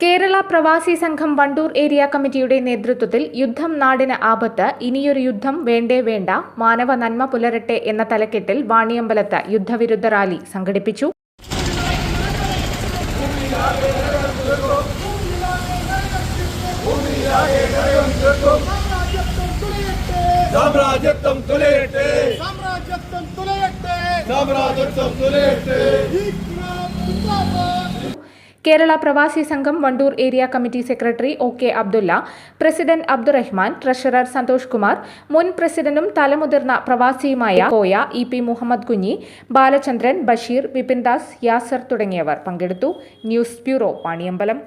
Kerala Pravasi Sangham Wandoor area കമ്മിറ്റിയുടെ നേതൃത്വത്തിൽ യുദ്ധം നാടിന് ആപത്ത് ഇനിയൊരു യുദ്ധം വേണ്ടേ വേണ്ട മാനവ നന്മ പുലരട്ടെ എന്ന തലക്കെട്ടിൽ വാണിയമ്പലത്ത് യുദ്ധവിരുദ്ധ റാലി സംഘടിപ്പിച്ചു. സാമ്രാജ്യത്വം തുലയട്ടെ. സാമ്രാജ്യത്വം തുലയട്ടെ. സാമ്രാജ്യത്വം തുലയട്ടെ. Kerala Pravasi Sangham Wandoor area committee secretary O K Abdulla president Abdurahman treasurer Santhosh Kumar മുൻ പ്രസിഡന്റും തലമുതിർന്ന പ്രവാസിയുമായ കോയ ഇ പി മുഹമ്മദ് കുഞ്ഞി ബാലചന്ദ്രൻ ബഷീർ വിപിൻദാസ് യാസർ തുടങ്ങിയവർ പങ്കെടുത്തു. News bureau Vaniyambalam